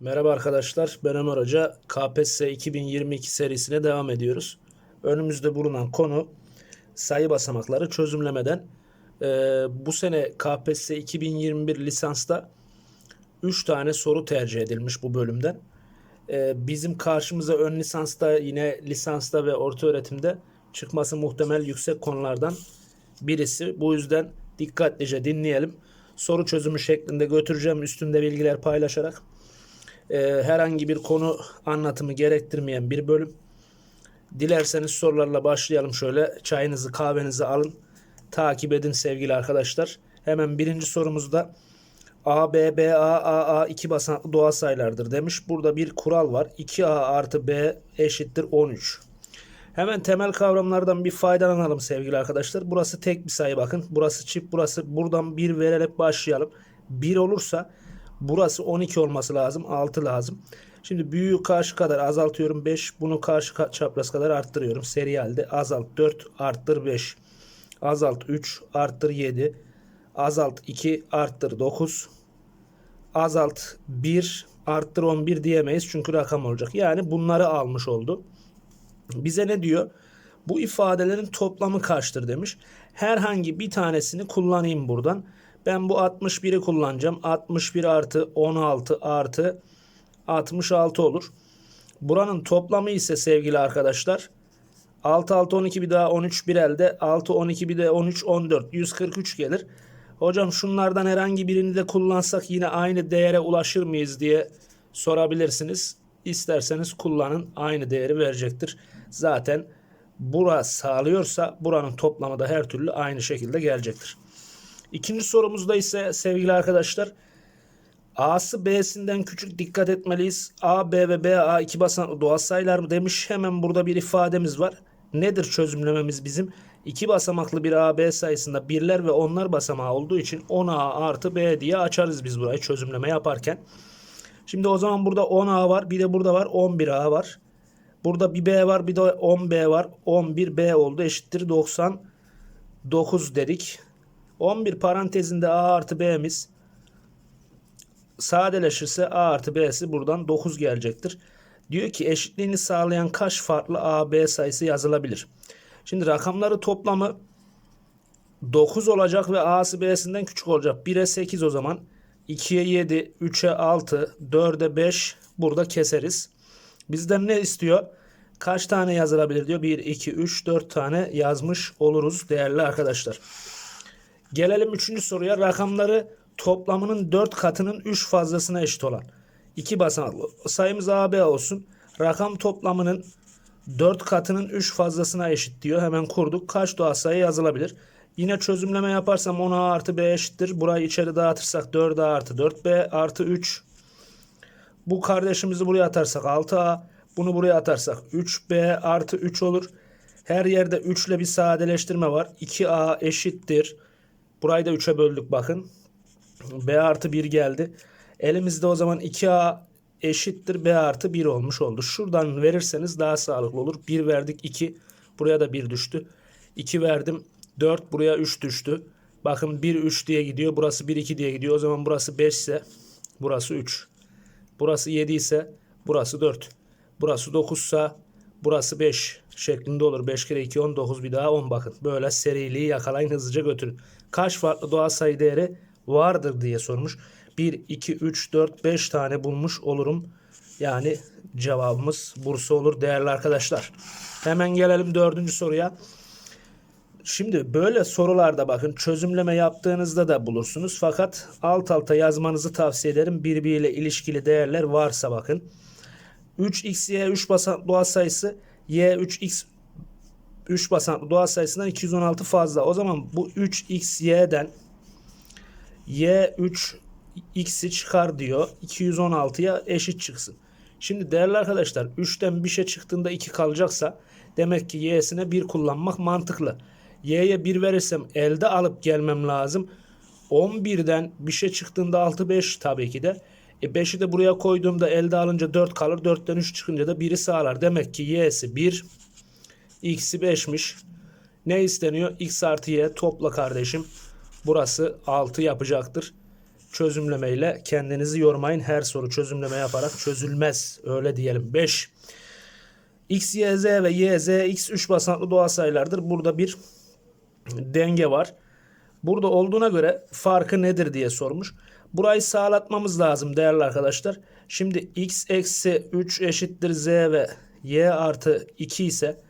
Merhaba arkadaşlar, ben Ömer Hoca. KPSS 2022 serisine devam ediyoruz. Önümüzde bulunan konu sayı basamakları çözümlemeden. Ee, bu sene KPSS 2021 lisansta 3 tane soru tercih edilmiş bu bölümden. Ee, bizim karşımıza ön lisansta yine lisansta ve orta öğretimde çıkması muhtemel yüksek konulardan birisi. Bu yüzden dikkatlice dinleyelim. Soru çözümü şeklinde götüreceğim üstünde bilgiler paylaşarak e, herhangi bir konu anlatımı gerektirmeyen bir bölüm. Dilerseniz sorularla başlayalım şöyle. Çayınızı kahvenizi alın. Takip edin sevgili arkadaşlar. Hemen birinci sorumuzda A, B, B, A, A, A iki basamaklı doğal sayılardır demiş. Burada bir kural var. 2A artı B eşittir 13. Hemen temel kavramlardan bir faydalanalım sevgili arkadaşlar. Burası tek bir sayı bakın. Burası çift, burası buradan 1 vererek başlayalım. 1 olursa Burası 12 olması lazım. 6 lazım. Şimdi büyüğü karşı kadar azaltıyorum 5. Bunu karşı çapraz kadar arttırıyorum. Seri halde azalt 4 arttır 5. Azalt 3 arttır 7. Azalt 2 arttır 9. Azalt 1 arttır 11 diyemeyiz. Çünkü rakam olacak. Yani bunları almış oldu. Bize ne diyor? Bu ifadelerin toplamı kaçtır demiş. Herhangi bir tanesini kullanayım buradan. Ben bu 61'i kullanacağım. 61 artı 16 artı 66 olur. Buranın toplamı ise sevgili arkadaşlar 6 6 12 bir daha 13 bir elde 6 12 bir de 13 14 143 gelir. Hocam şunlardan herhangi birini de kullansak yine aynı değere ulaşır mıyız diye sorabilirsiniz. İsterseniz kullanın aynı değeri verecektir. Zaten bura sağlıyorsa buranın toplamı da her türlü aynı şekilde gelecektir. İkinci sorumuzda ise sevgili arkadaşlar A'sı B'sinden küçük dikkat etmeliyiz. A, B ve B, A iki basamaklı doğal sayılar mı demiş. Hemen burada bir ifademiz var. Nedir çözümlememiz bizim? İki basamaklı bir A, B sayısında birler ve onlar basamağı olduğu için 10A artı B diye açarız biz burayı çözümleme yaparken. Şimdi o zaman burada 10A var. Bir de burada var 11A var. Burada bir B var bir de 10B var. 11B oldu eşittir 99 dedik. 11 parantezinde A artı B'miz sadeleşirse A artı B'si buradan 9 gelecektir. Diyor ki eşitliğini sağlayan kaç farklı A, B sayısı yazılabilir? Şimdi rakamları toplamı 9 olacak ve A'sı B'sinden küçük olacak. 1'e 8 o zaman. 2'ye 7, 3'e 6, 4'e 5 burada keseriz. Bizden ne istiyor? Kaç tane yazılabilir diyor. 1, 2, 3, 4 tane yazmış oluruz değerli arkadaşlar. Gelelim üçüncü soruya. Rakamları toplamının 4 katının 3 fazlasına eşit olan. 2 basamaklı. Sayımız AB olsun. Rakam toplamının 4 katının 3 fazlasına eşit diyor. Hemen kurduk. Kaç doğal sayı yazılabilir? Yine çözümleme yaparsam 10A artı B eşittir. Burayı içeri dağıtırsak 4A artı 4B artı 3. Bu kardeşimizi buraya atarsak 6A. Bunu buraya atarsak 3B artı 3 olur. Her yerde 3 ile bir sadeleştirme var. 2A eşittir. Burayı da 3'e böldük bakın. B artı 1 geldi. Elimizde o zaman 2A eşittir B artı 1 olmuş oldu. Şuradan verirseniz daha sağlıklı olur. 1 verdik 2. Buraya da 1 düştü. 2 verdim 4 buraya 3 düştü. Bakın 1 3 diye gidiyor. Burası 1 2 diye gidiyor. O zaman burası 5 ise burası 3. Burası 7 ise burası 4. Burası 9 ise burası 5 şeklinde olur. 5 kere 2 10 9 bir daha 10 bakın. Böyle seriliği yakalayın hızlıca götürün kaç farklı doğal sayı değeri vardır diye sormuş. 1, 2, 3, 4, 5 tane bulmuş olurum. Yani cevabımız Bursa olur değerli arkadaşlar. Hemen gelelim dördüncü soruya. Şimdi böyle sorularda bakın çözümleme yaptığınızda da bulursunuz. Fakat alt alta yazmanızı tavsiye ederim. Birbiriyle ilişkili değerler varsa bakın. 3x, y 3 basamaklı doğal sayısı y 3x 3 basamaklı doğal sayısından 216 fazla. O zaman bu 3xy'den y 3x'i çıkar diyor. 216'ya eşit çıksın. Şimdi değerli arkadaşlar 3'ten bir şey çıktığında 2 kalacaksa demek ki y'sine 1 kullanmak mantıklı. y'ye 1 verirsem elde alıp gelmem lazım. 11'den bir şey çıktığında 6 5 tabii ki de. E 5'i de buraya koyduğumda elde alınca 4 kalır. 4'ten 3 çıkınca da 1'i sağlar. Demek ki y'si 1 x'i 5'miş. Ne isteniyor? x artı y topla kardeşim. Burası 6 yapacaktır. çözümlemeyle kendinizi yormayın. Her soru çözümleme yaparak çözülmez. Öyle diyelim. 5. X, Y, Z ve Y, Z, X 3 basamaklı doğal sayılardır. Burada bir denge var. Burada olduğuna göre farkı nedir diye sormuş. Burayı sağlatmamız lazım değerli arkadaşlar. Şimdi x eksi 3 eşittir z ve y artı 2 ise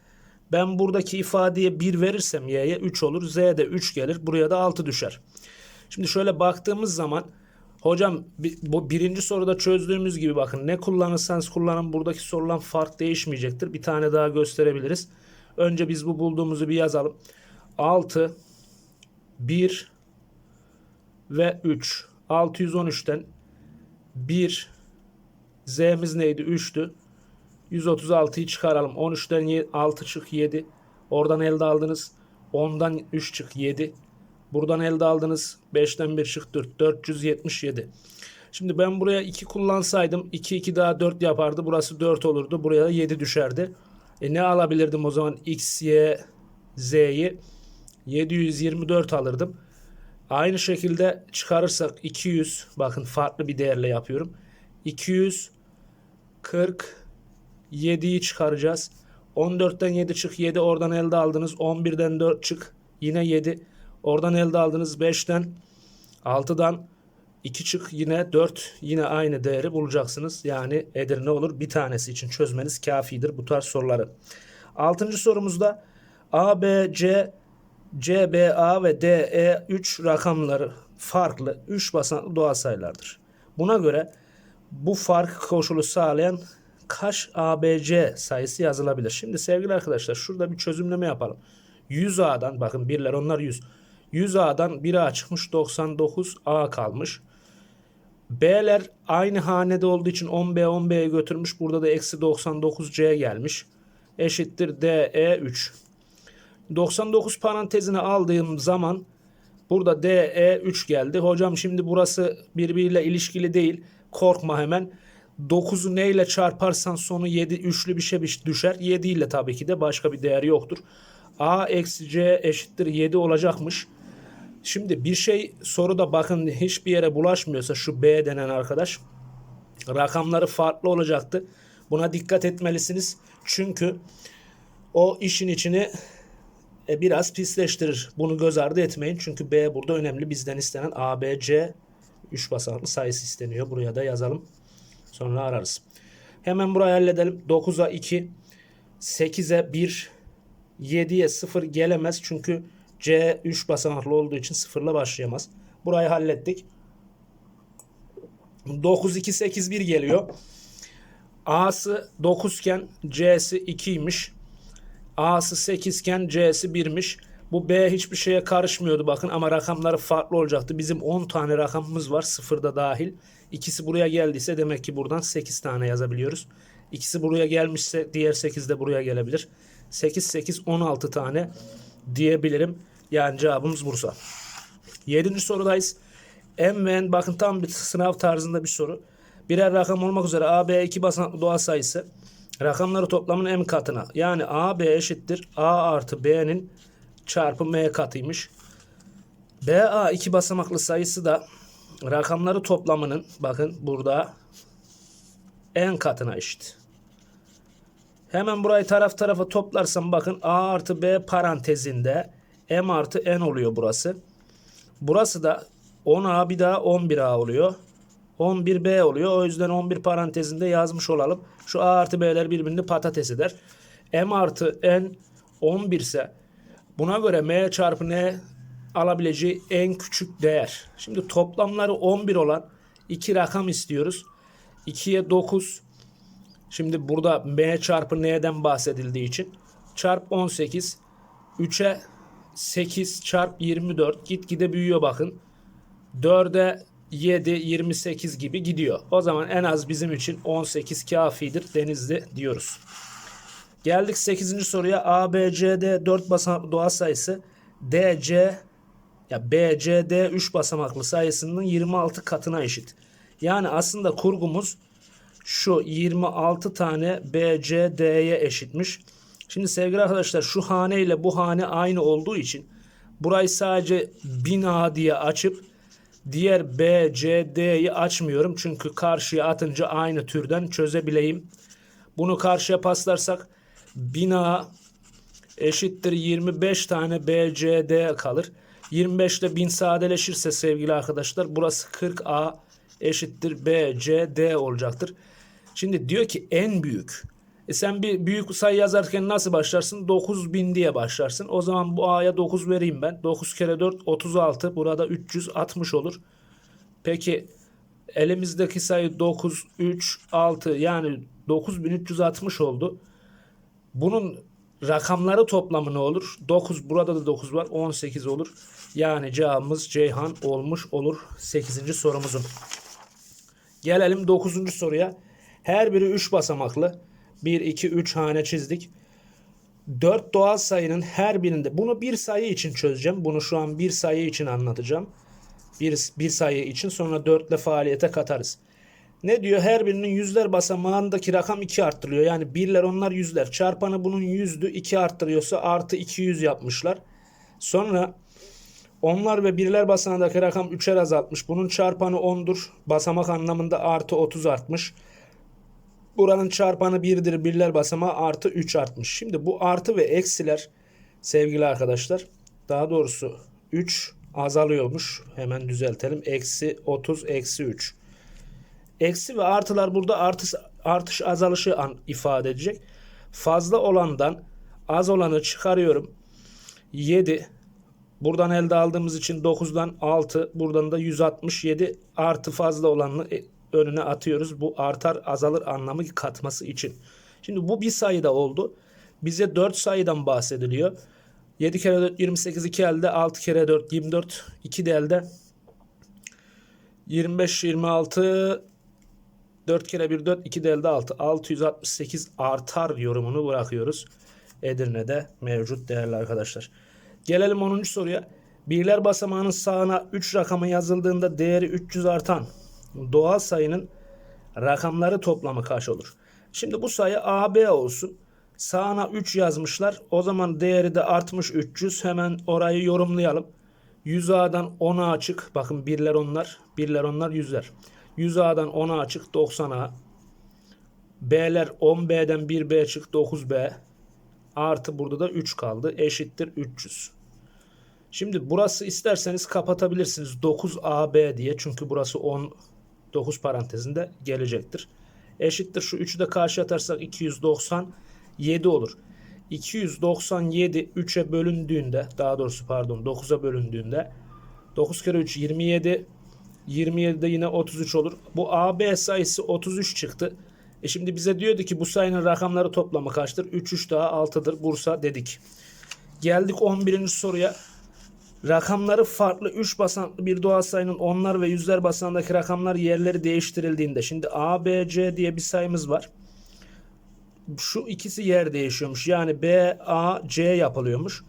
ben buradaki ifadeye 1 verirsem y'ye 3 olur. z'de 3 gelir. Buraya da 6 düşer. Şimdi şöyle baktığımız zaman hocam bu birinci soruda çözdüğümüz gibi bakın ne kullanırsanız kullanın buradaki sorulan fark değişmeyecektir. Bir tane daha gösterebiliriz. Önce biz bu bulduğumuzu bir yazalım. 6 1 ve 3. 613'ten 1 Z'miz neydi? 3'tü. 136'yı çıkaralım. 13'ten 6 çık 7. Oradan elde aldınız. 10'dan 3 çık 7. Buradan elde aldınız. 5'ten 1 çık 4. 477. Şimdi ben buraya 2 kullansaydım 2 2 daha 4 yapardı. Burası 4 olurdu. Buraya da 7 düşerdi. E ne alabilirdim o zaman? X, Y, Z'yi 724 alırdım. Aynı şekilde çıkarırsak 200 bakın farklı bir değerle yapıyorum. 247'yi çıkaracağız. 14'ten 7 çık 7 oradan elde aldınız. 11'den 4 çık yine 7. Oradan elde aldınız 5'ten 6'dan 2 çık yine 4 yine aynı değeri bulacaksınız. Yani Edirne olur. Bir tanesi için çözmeniz kafidir bu tarz soruları. Altıncı sorumuzda A, B, C, C, B, A ve D, E 3 rakamları farklı 3 basamaklı doğal sayılardır. Buna göre bu fark koşulu sağlayan kaç ABC sayısı yazılabilir? Şimdi sevgili arkadaşlar şurada bir çözümleme yapalım. 100A'dan bakın birler onlar 100. 100A'dan 1A çıkmış 99A kalmış. B'ler aynı hanede olduğu için 10B 10B'ye götürmüş. Burada da eksi 99C gelmiş. Eşittir DE 3. 99 parantezine aldığım zaman burada DE 3 geldi. Hocam şimdi burası birbiriyle ilişkili değil. Korkma hemen. 9'u neyle çarparsan sonu 7 üçlü bir şey düşer. 7 ile tabii ki de başka bir değer yoktur. A eksi C eşittir 7 olacakmış. Şimdi bir şey soruda bakın hiçbir yere bulaşmıyorsa şu B denen arkadaş rakamları farklı olacaktı. Buna dikkat etmelisiniz. Çünkü o işin içini e, biraz pisleştirir. Bunu göz ardı etmeyin. Çünkü B burada önemli. Bizden istenen A, B, C 3 basamaklı sayısı isteniyor. Buraya da yazalım. Sonra ararız. Hemen burayı halledelim. 9'a 2, 8'e 1, 7'ye 0 gelemez. Çünkü C 3 basamaklı olduğu için sıfırla başlayamaz. Burayı hallettik. 9, 2, 8, 1 geliyor. A'sı 9 iken C'si 2'ymiş. A'sı 8 iken C'si 1'miş. Bu B hiçbir şeye karışmıyordu bakın ama rakamları farklı olacaktı. Bizim 10 tane rakamımız var sıfırda dahil. İkisi buraya geldiyse demek ki buradan 8 tane yazabiliyoruz. İkisi buraya gelmişse diğer 8 de buraya gelebilir. 8 8 16 tane diyebilirim. Yani cevabımız Bursa. 7. sorudayız. M ve N bakın tam bir sınav tarzında bir soru. Birer rakam olmak üzere A, B iki basamaklı doğal sayısı. Rakamları toplamın M katına. Yani A, B eşittir. A artı B'nin çarpı M katıymış. BA iki basamaklı sayısı da rakamları toplamının bakın burada n katına eşit. Hemen burayı taraf tarafa toplarsam bakın A artı B parantezinde M artı N oluyor burası. Burası da 10A bir daha 11A oluyor. 11B oluyor. O yüzden 11 parantezinde yazmış olalım. Şu A artı B'ler birbirini patates eder. M artı N 11 ise buna göre M çarpı N alabileceği en küçük değer. Şimdi toplamları 11 olan iki rakam istiyoruz. 2'ye 9. Şimdi burada M çarpı N'den bahsedildiği için çarp 18. 3'e 8 çarp 24 gitgide büyüyor bakın. 4'e 7 28 gibi gidiyor. O zaman en az bizim için 18 kafidir denizli diyoruz. Geldik 8. soruya. A, B, C, D 4 basamaklı doğal sayısı. D, C ya B, C, D 3 basamaklı sayısının 26 katına eşit. Yani aslında kurgumuz şu 26 tane B, C, D'ye eşitmiş. Şimdi sevgili arkadaşlar şu hane ile bu hane aynı olduğu için burayı sadece 1000A diye açıp Diğer B, C, D'yi açmıyorum. Çünkü karşıya atınca aynı türden çözebileyim. Bunu karşıya paslarsak bina eşittir 25 tane B, C, D kalır. 25 ile 1000 sadeleşirse sevgili arkadaşlar burası 40A eşittir B, C, D olacaktır. Şimdi diyor ki en büyük. E sen bir büyük sayı yazarken nasıl başlarsın? 9000 diye başlarsın. O zaman bu A'ya 9 vereyim ben. 9 kere 4 36. Burada 360 olur. Peki elimizdeki sayı 9, 3, 6 yani 9360 oldu. Bunun rakamları toplamı ne olur? 9 burada da 9 var 18 olur. Yani cevabımız Ceyhan olmuş olur 8. sorumuzun. Gelelim 9. soruya. Her biri 3 basamaklı. 1, 2, 3 hane çizdik. 4 doğal sayının her birinde bunu bir sayı için çözeceğim. Bunu şu an bir sayı için anlatacağım. Bir, bir sayı için sonra 4 ile faaliyete katarız. Ne diyor? Her birinin yüzler basamağındaki rakam 2 arttırılıyor. Yani birler onlar yüzler. Çarpanı bunun yüzdü. 2 arttırıyorsa artı 200 yapmışlar. Sonra onlar ve birler basamağındaki rakam 3'er azaltmış. Bunun çarpanı 10'dur. Basamak anlamında artı 30 artmış. Buranın çarpanı 1'dir. Birler basamağı artı 3 artmış. Şimdi bu artı ve eksiler sevgili arkadaşlar daha doğrusu 3 azalıyormuş. Hemen düzeltelim. Eksi 30 eksi 3. Eksi ve artılar burada artış, artış azalışı an, ifade edecek. Fazla olandan az olanı çıkarıyorum. 7 Buradan elde aldığımız için 9'dan 6, buradan da 167 artı fazla olanını e, önüne atıyoruz. Bu artar azalır anlamı katması için. Şimdi bu bir sayıda oldu. Bize 4 sayıdan bahsediliyor. 7 kere 4 28 2 elde 6 kere 4 24 2 de elde 25 26 4 kere 1 4 2 de elde 6 668 artar yorumunu bırakıyoruz. Edirne'de mevcut değerli arkadaşlar. Gelelim 10. soruya. Birler basamağının sağına 3 rakamı yazıldığında değeri 300 artan doğal sayının rakamları toplamı kaç olur? Şimdi bu sayı AB olsun. Sağına 3 yazmışlar. O zaman değeri de artmış 300. Hemen orayı yorumlayalım. 100A'dan 10'a açık. Bakın birler onlar. Birler onlar yüzler. 100A'dan 10'a açık 90A. B'ler 10B'den 1B çık 9B. Artı burada da 3 kaldı. Eşittir 300. Şimdi burası isterseniz kapatabilirsiniz 9AB diye. Çünkü burası 10 9 parantezinde gelecektir. Eşittir şu 3'ü de karşı atarsak 297 olur. 297 3'e bölündüğünde daha doğrusu pardon 9'a bölündüğünde 9 kere 3 27 27'de yine 33 olur. Bu AB sayısı 33 çıktı. E şimdi bize diyordu ki bu sayının rakamları toplamı kaçtır? 3 3 daha 6'dır. Bursa dedik. Geldik 11. soruya. Rakamları farklı 3 basamaklı bir doğal sayının onlar ve yüzler basamağındaki rakamlar yerleri değiştirildiğinde şimdi A, B, C diye bir sayımız var. Şu ikisi yer değişiyormuş. Yani B, A, C yapılıyormuş.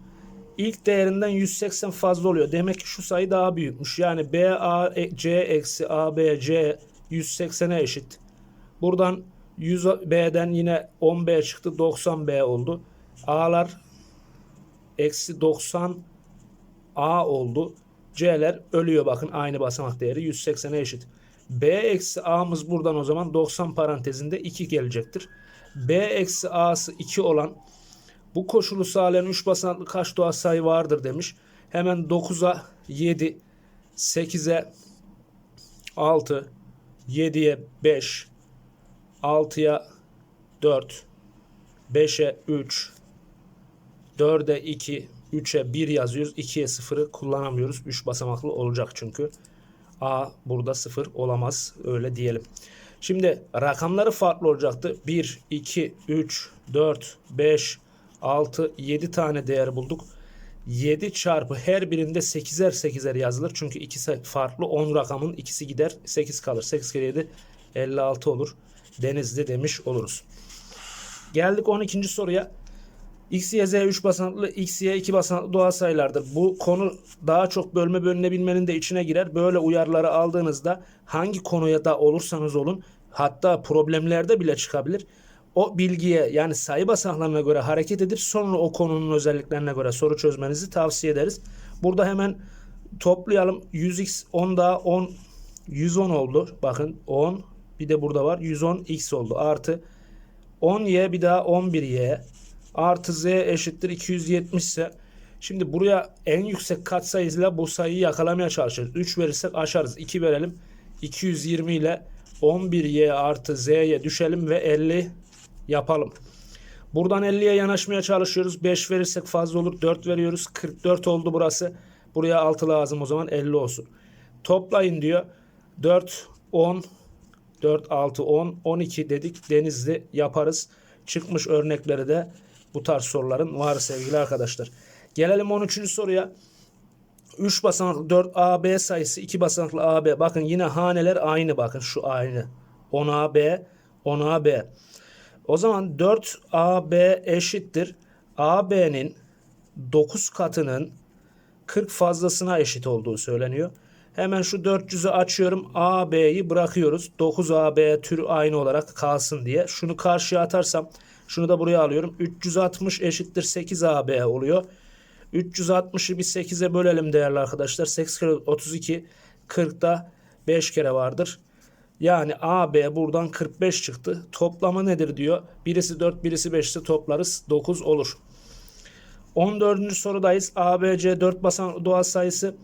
İlk değerinden 180 fazla oluyor. Demek ki şu sayı daha büyükmüş. Yani B, A, C eksi A, B, C 180'e eşit. Buradan 100B'den yine 10B çıktı. 90B oldu. A'lar eksi 90 A oldu. C'ler ölüyor bakın aynı basamak değeri 180'e eşit. B eksi A'mız buradan o zaman 90 parantezinde 2 gelecektir. B eksi A'sı 2 olan bu koşulu sağlayan 3 basamaklı kaç doğal sayı vardır demiş. Hemen 9'a 7, 8'e 6, 7'ye 5, 6'ya 4, 5'e 3, 4'e 2, 3'e 1 yazıyoruz. 2'ye 0'ı kullanamıyoruz. 3 basamaklı olacak çünkü. A burada 0 olamaz. Öyle diyelim. Şimdi rakamları farklı olacaktı. 1, 2, 3, 4, 5, 6, 7 tane değer bulduk. 7 çarpı her birinde 8'er 8'er yazılır. Çünkü ikisi farklı. 10 rakamın ikisi gider. 8 kalır. 8 kere 7 56 olur. Denizli demiş oluruz. Geldik 12. soruya. X, Y, Z 3 basamaklı, X, Y 2 basamaklı doğal sayılardır. Bu konu daha çok bölme bölünebilmenin de içine girer. Böyle uyarıları aldığınızda hangi konuya da olursanız olun hatta problemlerde bile çıkabilir. O bilgiye yani sayı basamaklarına göre hareket edip sonra o konunun özelliklerine göre soru çözmenizi tavsiye ederiz. Burada hemen Toplayalım. 100x 10 daha 10 110 oldu. Bakın 10 bir de burada var. 110x oldu. Artı 10y bir daha 11y artı z eşittir 270 ise şimdi buraya en yüksek katsayıyla bu sayıyı yakalamaya çalışacağız. 3 verirsek aşarız. 2 verelim. 220 ile 11y artı z'ye düşelim ve 50 yapalım. Buradan 50'ye yanaşmaya çalışıyoruz. 5 verirsek fazla olur. 4 veriyoruz. 44 oldu burası. Buraya 6 lazım o zaman 50 olsun. Toplayın diyor. 4, 10, 4, 6, 10, 12 dedik. Denizli yaparız. Çıkmış örnekleri de bu tarz soruların var sevgili arkadaşlar. Gelelim 13. soruya. 3 basamaklı 4 AB sayısı 2 basamaklı AB. Bakın yine haneler aynı bakın şu aynı. 10 AB 10 AB. O zaman 4 AB eşittir. AB'nin 9 katının 40 fazlasına eşit olduğu söyleniyor. Hemen şu 400'ü açıyorum. AB'yi bırakıyoruz. 9AB türü aynı olarak kalsın diye. Şunu karşıya atarsam şunu da buraya alıyorum. 360 eşittir 8AB oluyor. 360'ı bir 8'e bölelim değerli arkadaşlar. 8 kere 32 40'da 5 kere vardır. Yani AB buradan 45 çıktı. Toplamı nedir diyor. Birisi 4 birisi 5 ise toplarız 9 olur. 14. sorudayız. ABC 4 basan doğal sayısı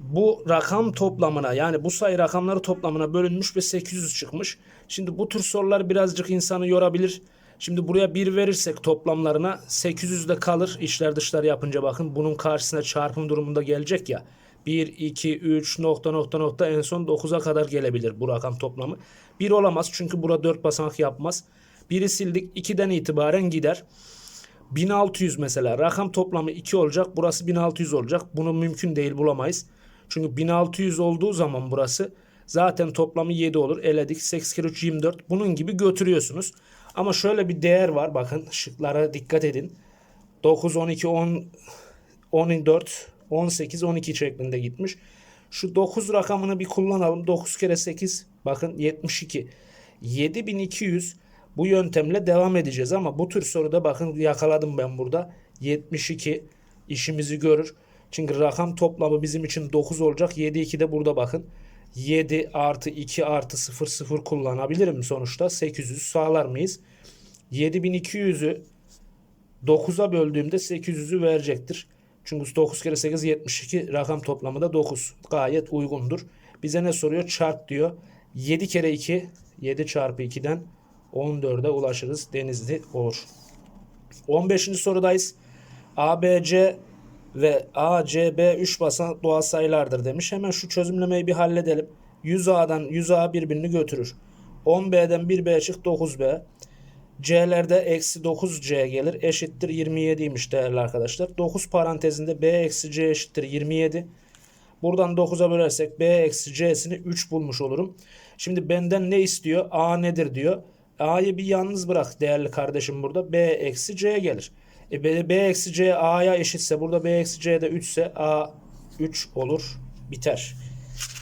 bu rakam toplamına yani bu sayı rakamları toplamına bölünmüş ve 800 çıkmış. Şimdi bu tür sorular birazcık insanı yorabilir. Şimdi buraya 1 verirsek toplamlarına 800 de kalır. İçler dışlar yapınca bakın bunun karşısına çarpım durumunda gelecek ya. 1, 2, 3 nokta nokta nokta en son 9'a kadar gelebilir bu rakam toplamı. 1 olamaz çünkü burada 4 basamak yapmaz. 1'i sildik 2'den itibaren gider. 1600 mesela rakam toplamı 2 olacak. Burası 1600 olacak. Bunu mümkün değil bulamayız. Çünkü 1600 olduğu zaman burası zaten toplamı 7 olur. Eledik 8 kere 3 24. Bunun gibi götürüyorsunuz. Ama şöyle bir değer var. Bakın şıklara dikkat edin. 9, 12, 10, 14, 18, 12 şeklinde gitmiş. Şu 9 rakamını bir kullanalım. 9 kere 8 bakın 72. 7200 bu yöntemle devam edeceğiz ama bu tür soruda bakın yakaladım ben burada. 72 işimizi görür. Çünkü rakam toplamı bizim için 9 olacak. 7 2 de burada bakın. 7 artı 2 artı 0 0 kullanabilirim sonuçta. 800 sağlar mıyız? 7200'ü 9'a böldüğümde 800'ü verecektir. Çünkü 9 kere 8 72 rakam toplamı da 9. Gayet uygundur. Bize ne soruyor? Çarp diyor. 7 kere 2 7 çarpı 2'den 14'e ulaşırız. Denizli olur. 15. sorudayız. ABC ve ACB 3 basan doğal sayılardır demiş. Hemen şu çözümlemeyi bir halledelim. 100A'dan 100A birbirini götürür. 10B'den 1B çık 9B. C'lerde eksi 9C gelir. Eşittir 27'ymiş değerli arkadaşlar. 9 parantezinde B eksi C eşittir 27. Buradan 9'a bölersek B eksi C'sini 3 bulmuş olurum. Şimdi benden ne istiyor? A nedir diyor. A'yı bir yalnız bırak değerli kardeşim burada. B eksi C gelir. E B, eksi C A'ya eşitse burada B eksi C de 3 ise A 3 olur. Biter.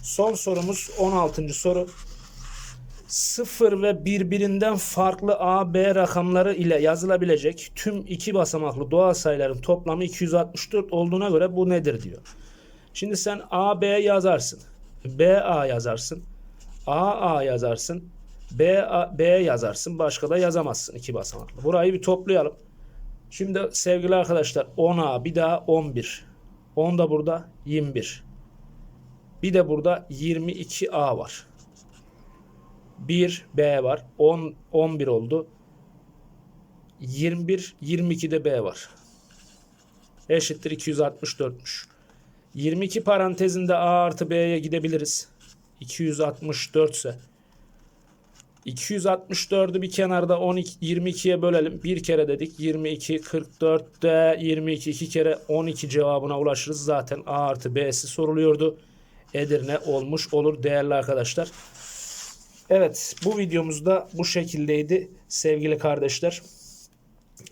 Son sorumuz 16. soru. 0 ve birbirinden farklı A, B rakamları ile yazılabilecek tüm iki basamaklı doğal sayıların toplamı 264 olduğuna göre bu nedir diyor. Şimdi sen A, B yazarsın. B, A yazarsın. A, A yazarsın. B, A, B yazarsın. Başka da yazamazsın iki basamaklı. Burayı bir toplayalım. Şimdi sevgili arkadaşlar 10A bir daha 11. 10 da burada 21. Bir de burada 22A var. 1 B var. 10 11 oldu. 21 22 de B var. Eşittir 264'müş. 22 parantezinde A artı B'ye gidebiliriz. 264 ise 264'ü bir kenarda 12 22'ye bölelim. Bir kere dedik 22 44'te 22 iki kere 12 cevabına ulaşırız. Zaten A artı B'si soruluyordu. Edirne olmuş olur değerli arkadaşlar. Evet bu videomuzda bu şekildeydi sevgili kardeşler.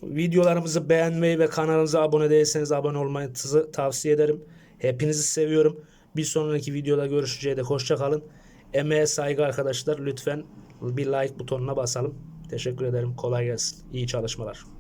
Videolarımızı beğenmeyi ve kanalımıza abone değilseniz abone olmayı tavsiye ederim. Hepinizi seviyorum. Bir sonraki videoda görüşeceğe de hoşça kalın. Emeğe saygı arkadaşlar lütfen bir like butonuna basalım. Teşekkür ederim. Kolay gelsin. İyi çalışmalar.